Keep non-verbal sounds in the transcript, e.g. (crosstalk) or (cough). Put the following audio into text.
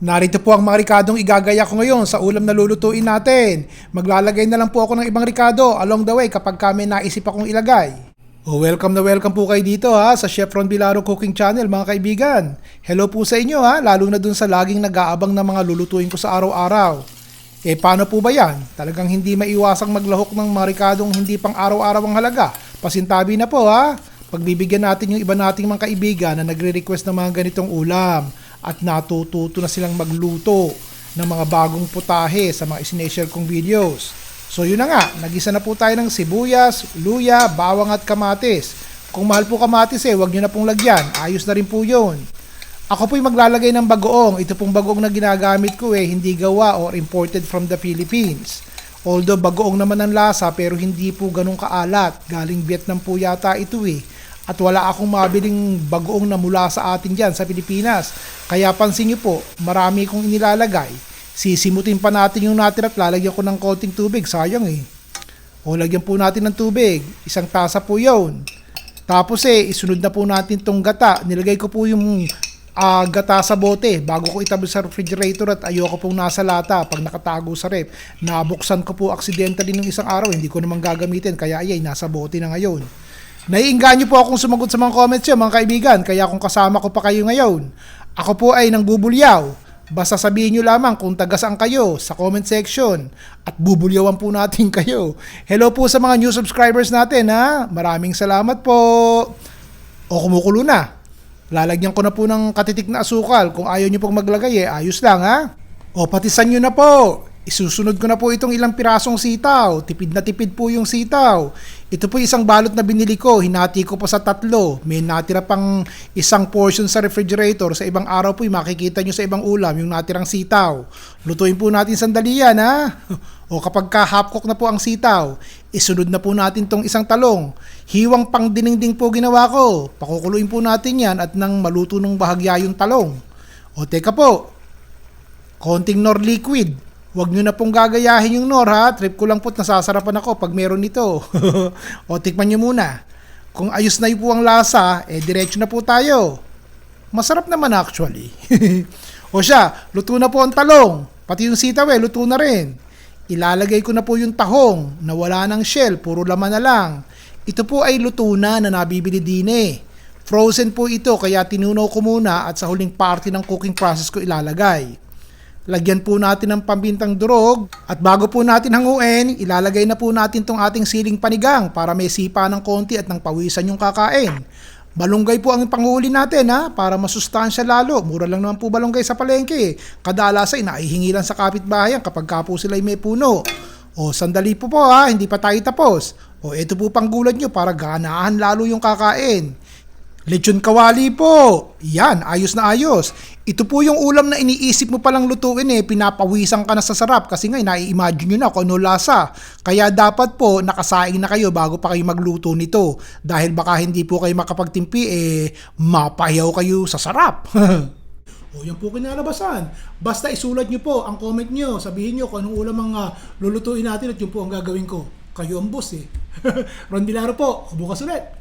Narito po ang mga rikadong igagaya ko ngayon sa ulam na lulutuin natin. Maglalagay na lang po ako ng ibang rikado along the way kapag kami naisip akong ilagay. Oh, welcome na welcome po kayo dito ha sa Chef Ron Bilaro Cooking Channel mga kaibigan. Hello po sa inyo ha, lalo na dun sa laging nag-aabang ng mga lulutuin ko sa araw-araw. Eh paano po ba yan? Talagang hindi maiwasang maglahok ng mga rikadong hindi pang araw-araw ang halaga. Pasintabi na po ha. Pagbibigyan natin yung iba nating mga kaibigan na nagre-request ng mga ganitong ulam at natututo na silang magluto ng mga bagong putahe sa mga isineshare kong videos. So yun na nga, nagisa na po tayo ng sibuyas, luya, bawang at kamatis. Kung mahal po kamatis eh, wag nyo na pong lagyan. Ayos na rin po yun. Ako po'y maglalagay ng bagoong. Ito pong bagoong na ginagamit ko eh, hindi gawa or imported from the Philippines. Although bagoong naman ang lasa pero hindi po ganun kaalat. Galing Vietnam po yata ito eh. At wala akong mabiling bagoong na mula sa atin dyan sa Pilipinas. Kaya pansin nyo po, marami kong inilalagay. Sisimutin pa natin yung natin at lalagyan ko ng konting tubig. Sayang eh. O lagyan po natin ng tubig. Isang tasa po yun. Tapos eh, isunod na po natin tong gata. Nilagay ko po yung ah, gata sa bote bago ko itabi sa refrigerator at ayoko pong nasa lata pag nakatago sa rep. Nabuksan ko po accidentally ng isang araw. Hindi ko naman gagamitin. Kaya ayay, nasa bote na ngayon. Naiinganyo po akong sumagot sa mga comments nyo, mga kaibigan. Kaya kung kasama ko pa kayo ngayon, ako po ay nang bubulyaw. Basta sabihin nyo lamang kung taga saan kayo sa comment section at bubulyawan po natin (laughs) kayo. Hello po sa mga new subscribers natin ha. Maraming salamat po. O kumukulo na. Lalagyan ko na po ng katitik na asukal. Kung ayaw nyo pong maglagay eh, ayos lang ha. O patisan nyo na po. Isusunod ko na po itong ilang pirasong sitaw. Tipid na tipid po yung sitaw. Ito po isang balot na binili ko. Hinati ko pa sa tatlo. May natira pang isang portion sa refrigerator. Sa ibang araw po, makikita nyo sa ibang ulam yung natirang sitaw. Lutuin po natin sandali yan ha. (laughs) O kapag ka half cook na po ang sitaw, isunod na po natin tong isang talong. Hiwang pang dinengding po ginawa ko. Pakukuluin po natin yan at nang maluto ng bahagya yung talong. O teka po, konting nor liquid. Huwag nyo na pong gagayahin yung nor ha. Trip ko lang po't nasasarapan ako pag meron nito. (laughs) o tikman nyo muna. Kung ayos na po ang lasa, eh diretso na po tayo. Masarap naman actually. (laughs) o siya, luto na po ang talong. Pati yung sitaw eh, luto na rin. Ilalagay ko na po yung tahong na wala ng shell, puro laman na lang. Ito po ay luto na na nabibili din eh. Frozen po ito kaya tinunaw ko muna at sa huling parte ng cooking process ko ilalagay. Lagyan po natin ng pambintang durog at bago po natin hanguin, ilalagay na po natin tong ating siling panigang para may sipa ng konti at ng pawisan yung kakain. Balunggay po ang panghuli natin ha, para masustansya lalo. Mura lang naman po balunggay sa palengke. Kadalasan naihingi lang sa kapitbahayan kapag ka po sila ay may puno. O sandali po po ha, hindi pa tayo tapos. O ito po pang gulad nyo para ganahan lalo yung kakain. Lechon kawali po. Yan, ayos na ayos. Ito po yung ulam na iniisip mo palang lutuin eh, pinapawisan ka na sa sarap kasi nga nai-imagine nyo na kung ano lasa. Kaya dapat po nakasaing na kayo bago pa kayo magluto nito. Dahil baka hindi po kayo makapagtimpi eh, mapayaw kayo sa sarap. (laughs) O yan po kinalabasan. Basta isulat nyo po ang comment nyo. Sabihin nyo kung anong ulam ang ah, lulutuin natin at yun po ang gagawin ko. Kayo ang boss eh. (laughs) Ron Bilaro po. Bukas ulit.